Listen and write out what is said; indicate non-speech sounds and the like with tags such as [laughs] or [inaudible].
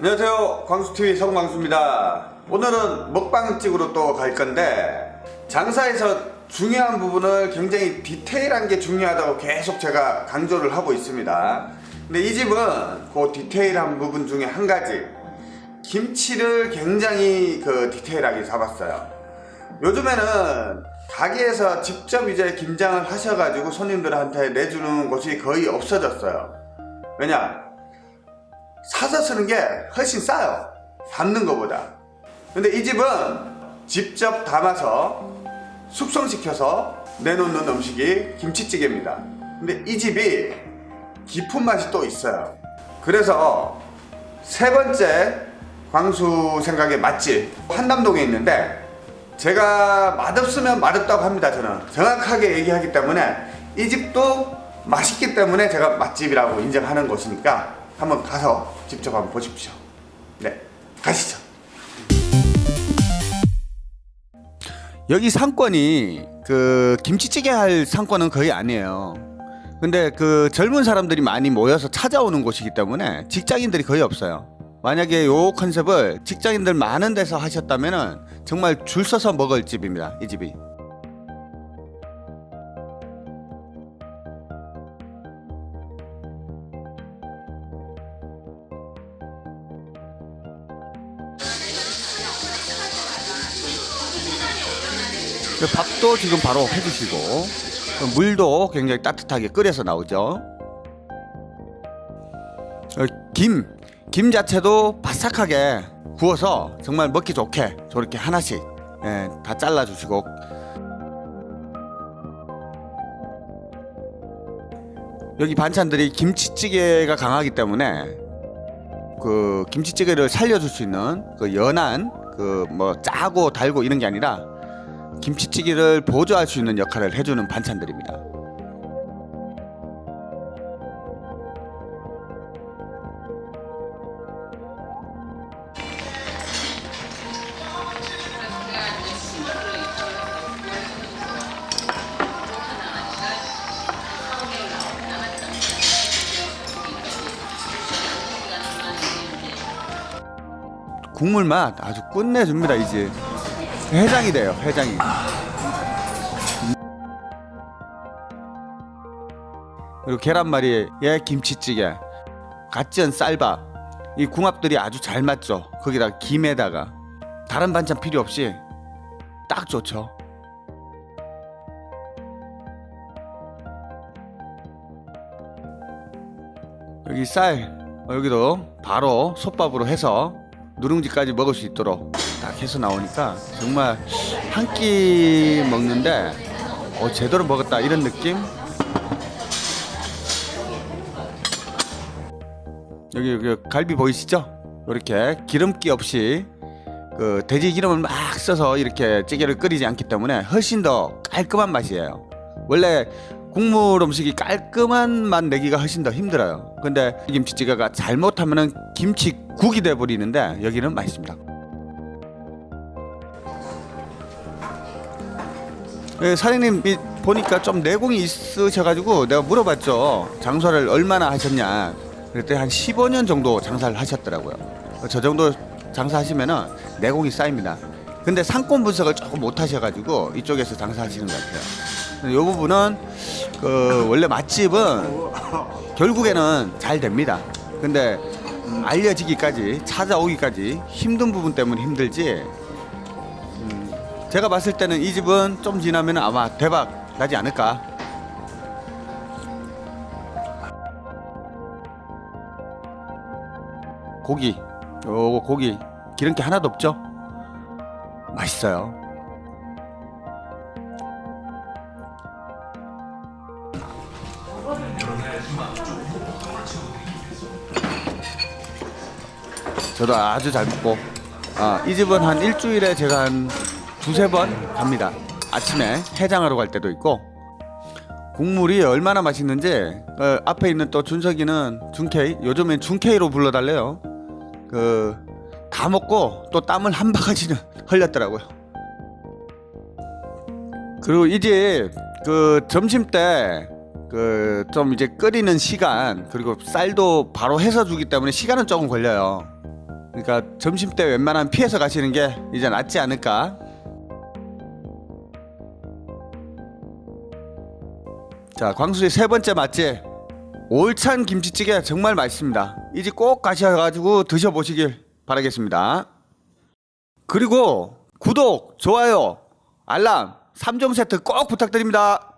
안녕하세요. 광수TV 성광수입니다. 오늘은 먹방집으로 또 갈 건데, 장사에서 중요한 부분을 굉장히 디테일한 게 중요하다고 계속 제가 강조를 하고 있습니다. 근데 이 집은 그 디테일한 부분 중에 한 가지, 김치를 굉장히 그 디테일하게 잡았어요. 요즘에는 가게에서 직접 이제 김장을 하셔가지고 손님들한테 내주는 곳이 거의 없어졌어요. 왜냐? 사서 쓰는 게 훨씬 싸요. 담는 것보다. 근데 이 집은 직접 담아서 숙성시켜서 내놓는 음식이 김치찌개입니다. 근데 이 집이 깊은 맛이 또 있어요. 그래서 세 번째 광수 생각의 맛집 한남동에 있는데 제가 맛없으면 맛없다고 합니다. 저는 정확하게 얘기하기 때문에 이 집도 맛있기 때문에 제가 맛집이라고 인정하는 곳이니까 한번 가서 직접 한번 보십시오. 네, 가시죠. 여기 상권이 그 김치찌개 할 상권은 거의 아니에요. 근데 그 젊은 사람들이 많이 모여서 찾아오는 곳이기 때문에 직장인들이 거의 없어요. 만약에 요 컨셉을 직장인들 많은 데서 하셨다면은 정말 줄 서서 먹을 집입니다. 이 집이. 그 밥도 지금 바로 해주시고 그 물도 굉장히 따뜻하게 끓여서 나오죠. 어, 김, 김 자체도 바삭하게 구워서 정말 먹기 좋게 저렇게 하나씩 예, 다 잘라주시고 여기 반찬들이 김치찌개가 강하기 때문에 그 김치찌개를 살려줄 수 있는 그 연한 그 뭐 짜고 달고 이런 게 아니라 김치찌개를 보조할 수 있는 역할을 해주는 반찬들입니다. 국물 맛 아주 끝내줍니다 이제 해장이 돼요 해장이. 그리고 계란말이에 김치찌개 갓 지은 쌀밥. 이 궁합들이 아주 잘 맞죠? 거기다 김에다가. 다른 반찬 필요 없이 딱 좋죠. 여기 쌀 어, 여기도 바로 솥밥으로 해서 누룽지까지 먹을 수 있도록 딱 해서 나오니까 정말 한 끼 먹는데 어, 제대로 먹었다 이런 느낌 여기 여기 갈비 보이시죠? 이렇게 기름기 없이 그 돼지 기름을 막 써서 이렇게 찌개를 끓이지 않기 때문에 훨씬 더 깔끔한 맛이에요. 원래 국물 음식이 깔끔한 맛 내기가 훨씬 더 힘들어요. 근데 이 김치찌개가 잘못하면은 김치국이 돼 버리는데 여기는 맛있습니다. 예, 사장님 이 보니까 좀 내공이 있으셔가지고 내가 물어봤죠. 장사를 얼마나 하셨냐. 그랬더니 한 15년 정도 장사를 하셨더라고요. 저 정도 장사하시면은 내공이 쌓입니다. 근데 상권 분석을 조금 못 하셔가지고 이쪽에서 장사하시는 것 같아요. 이 부분은 그 원래 맛집은 결국에는 잘 됩니다. 근데 음, 알려지기까지 찾아오기까지 힘든 부분 때문에 힘들지. 음, 제가 봤을 때는 이 집은 좀 지나면 아마 대박 나지 않을까. 고기, 요거 고기 기름기 하나도 없죠? 맛있어요. 저도 아주 잘 먹고 아, 이 집은 한 일주일에 제가 한 두세 번 갑니다. 아침에 해장하러 갈 때도 있고 국물이 얼마나 맛있는지 어, 앞에 있는 또 준석이는 준케이 요즘엔 준케이로 불러달래요. 그 다 먹고 또 땀을 한 바가지는 [laughs] 흘렸더라고요. 그리고 이제 그 점심 때 그 좀 이제 끓이는 시간 그리고 쌀도 바로 해서 주기 때문에 시간은 조금 걸려요. 그러니까 점심 때 웬만하면 피해서 가시는 게 이제 낫지 않을까. 자, 광수의 세 번째 맛집 올찬 김치찌개 정말 맛있습니다. 이제 꼭 가셔가지고 드셔보시길 바라겠습니다. 그리고 구독, 좋아요, 알람 3종 세트 꼭 부탁드립니다.